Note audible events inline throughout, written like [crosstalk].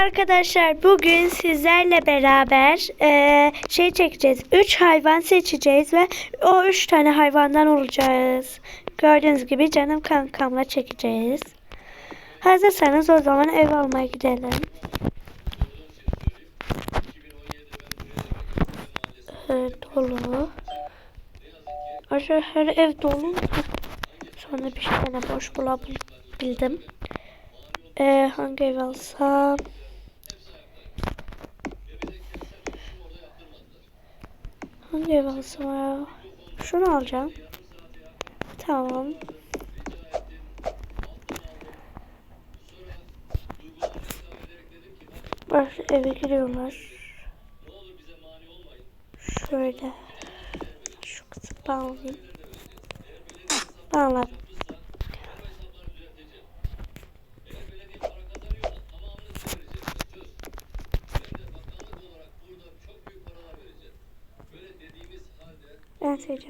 Arkadaşlar bugün sizlerle beraber eee, şey çekeceğiz. 3 hayvan seçeceğiz ve o 3 tane hayvandan olacağız. Gördüğünüz gibi canım kankamla çekeceğiz. Hazırsanız o zaman ev almaya gidelim. Evet, dolu. Aşağı her ev dolu. Sonra bir tane boş bulabildim. Ee, hangi ev alsam? Hangi ev alsam ya? Şunu alacağım. Tamam. Baş eve giriyorlar. Şöyle. Şu kısmı bağlayayım. Bağladım.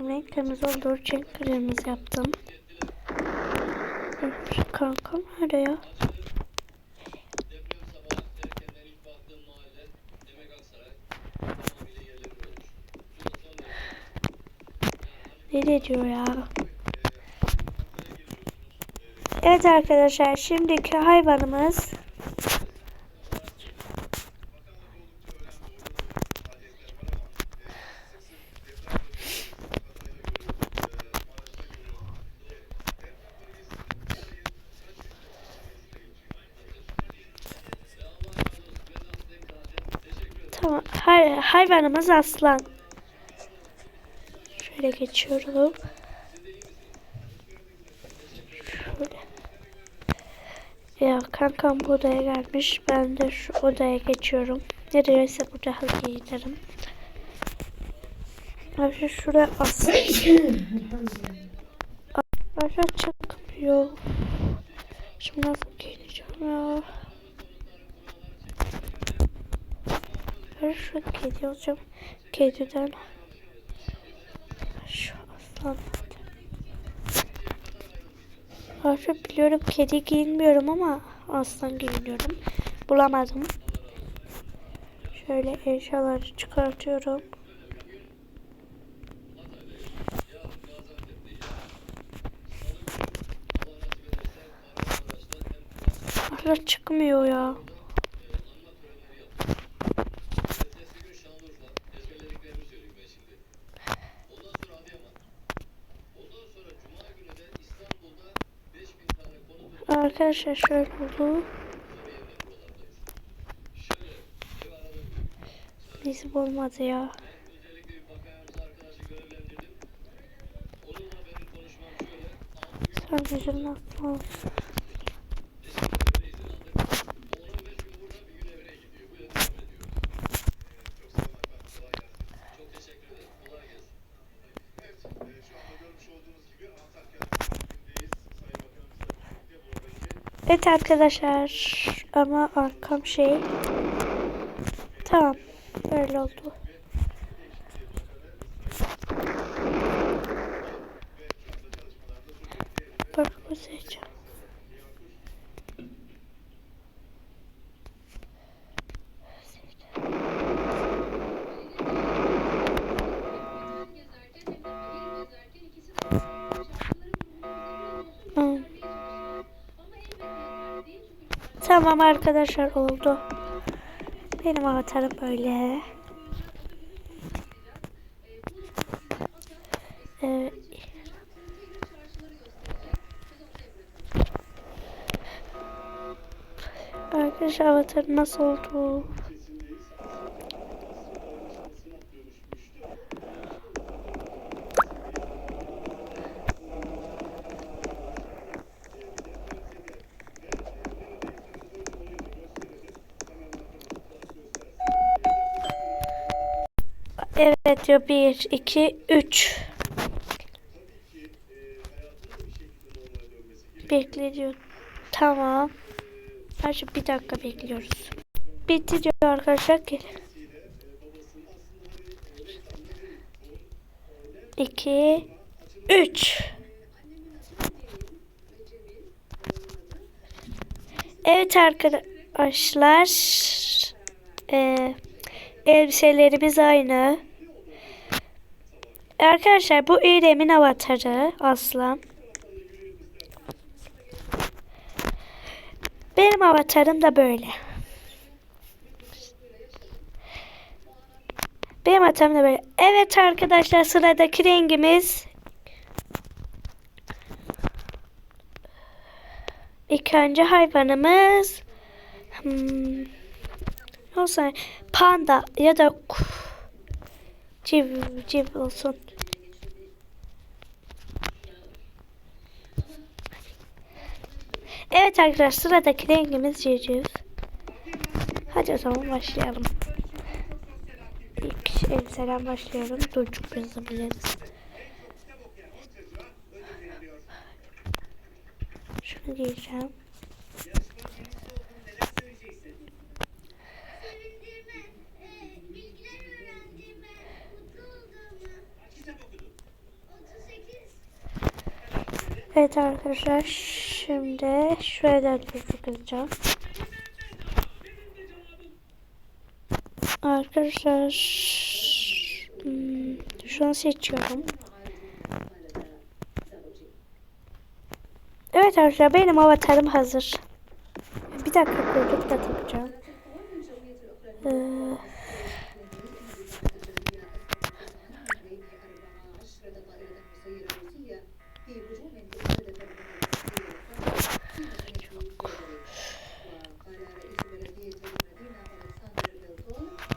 Renk kırmızı olduğu için kırmızı yaptım. Kankam nerede ya? Ne diyor ya? Evet arkadaşlar şimdiki hayvanımız Tamam. Hay hayvanımız aslan. Şöyle geçiyorum. Şöyle. Ya kankam bu odaya gelmiş. Ben de şu odaya geçiyorum. Nereyse burada hızlı giderim. Abi şuraya as. Aşağı çıkmıyor. Şimdi nasıl geleceğim ya? Ben şu kedi olacağım. Kediden şu aslan. Artık biliyorum kedi giyinmiyorum ama aslan giyiniyorum. Bulamadım. Şöyle eşyaları çıkartıyorum. Hala çıkmıyor ya. Arkadaşlar şöyle oldu. Bu olmadı ya. Sadece nasıl Evet arkadaşlar ama arkam şey tamam böyle oldu. Tamam arkadaşlar oldu. Benim avatarım böyle. Ee, arkadaşlar avatar nasıl oldu? Evet diyor 1, 2, 3. Bekle diyor. Tamam. Sadece bir dakika bekliyoruz. Bitti diyor arkadaşlar. Gel. 2, 3. Evet arkadaşlar. Arkadaşlar e, elbiselerimiz aynı. Arkadaşlar bu İrem'in avatarı Aslan. Benim avatarım da böyle. Benim avatarım da böyle. Evet arkadaşlar sıradaki rengimiz İlk önce hayvanımız hmm, olsun panda ya da civ civ olsun. Evet arkadaşlar sıradaki rengimiz civciv. Hadi o zaman başlayalım. İlk elbiseden başlayalım. Çok yazabiliriz. Şunu giyeceğim. Evet arkadaşlar şimdi şuraya da tıklayacağım. Arkadaşlar hmm, şu an seçiyorum. Evet arkadaşlar benim avatarım hazır. Bir dakika kuyruk da takacağım.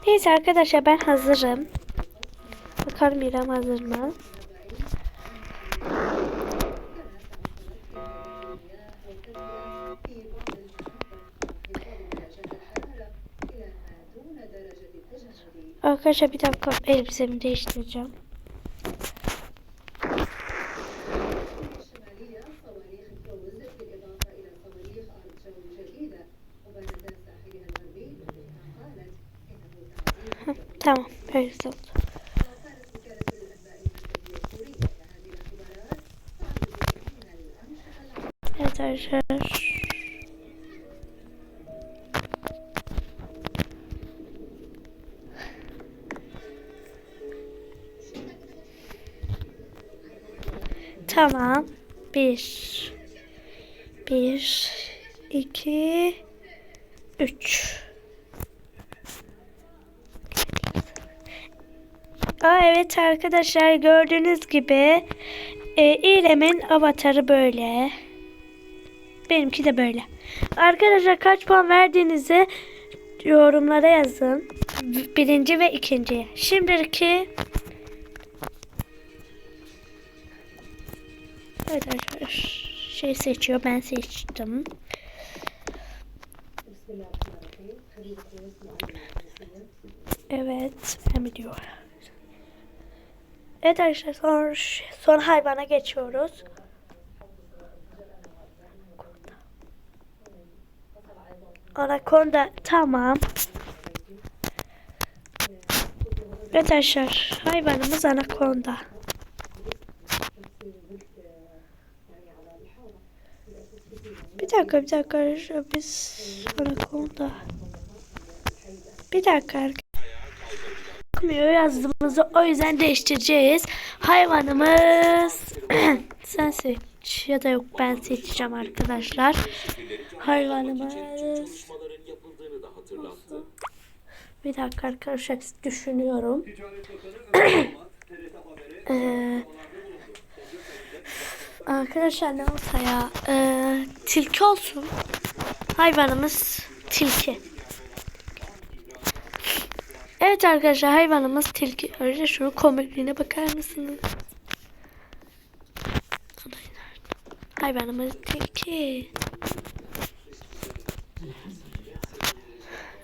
Neyse arkadaşlar ben hazırım. Bakalım İrem hazır mı? Arkadaşlar bir dakika elbisemi değiştireceğim. Oldu. Evet arkadaşlar. Tamam. Bir. Bir. iki, Üç. Aa, evet arkadaşlar gördüğünüz gibi e, İrem'in avatarı böyle. Benimki de böyle. Arkadaşlar kaç puan verdiğinizi yorumlara yazın. Birinci ve ikinci. Şimdiki Evet arkadaşlar şey seçiyor ben seçtim. Evet ben biliyorum. Evet arkadaşlar son, son hayvana geçiyoruz. Anakonda tamam. Evet arkadaşlar hayvanımız anakonda. Bir dakika bir dakika arkadaşlar biz anakonda. Bir dakika arkadaşlar. Bakmıyor yazdığımızı o yüzden değiştireceğiz. Hayvanımız [clears throat] sen seç ya da yok ben seçeceğim arkadaşlar. Hayvanımız bir dakika arkadaşlar düşünüyorum. [clears throat] Ee, arkadaşlar ne olsa ya ee, tilki olsun. Hayvanımız tilki. Evet arkadaşlar hayvanımız tilki. Önce şunun komikliğine bakar mısınız? Hayvanımız tilki.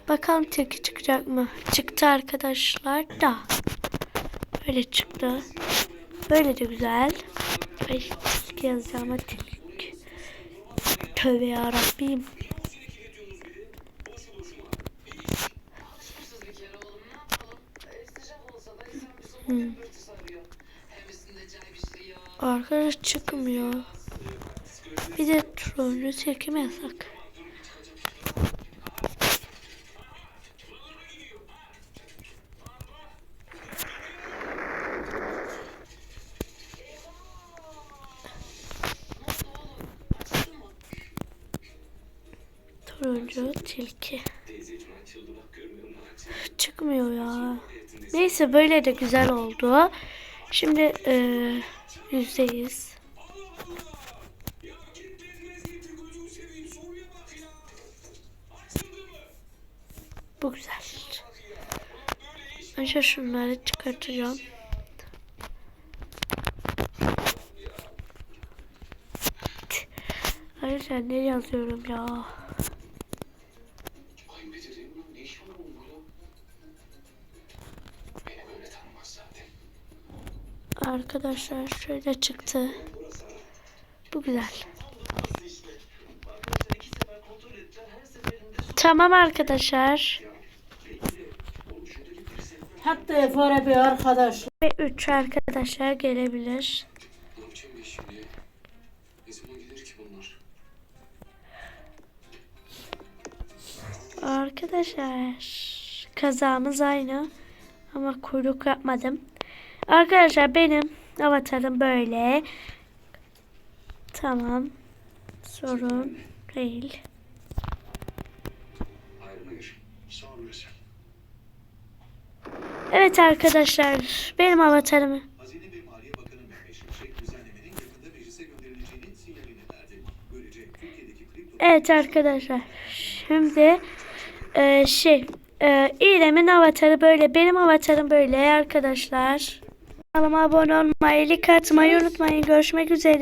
Bakalım tilki çıkacak mı? Çıktı arkadaşlar da. Böyle çıktı. Böyle de güzel. Ay tilki yazacağım tilki. Tövbe yarabbim. Hmm. Arkadaş çıkmıyor. Bir de trollü çekim yasak. Turuncu tilki. Çıkmıyor ya. Neyse böyle de güzel oldu. Şimdi e, yüzdeyiz. Bu güzel. Önce şunları çıkartacağım. Arkadaşlar ne yazıyorum ya? Arkadaşlar şöyle çıktı. Bu güzel. Tamam arkadaşlar. Hatta fare bir arkadaş. Ve 3 arkadaşlar gelebilir. Arkadaşlar kazamız aynı ama kuyruk yapmadım. Arkadaşlar benim avatarım böyle. Tamam. Sorun değil. Evet arkadaşlar benim kripto Evet arkadaşlar. Şimdi e, şey e, İrem'in avatarı böyle. Benim avatarım böyle arkadaşlar. Kanalıma abone olmayı, like atmayı unutmayın. Görüşmek üzere.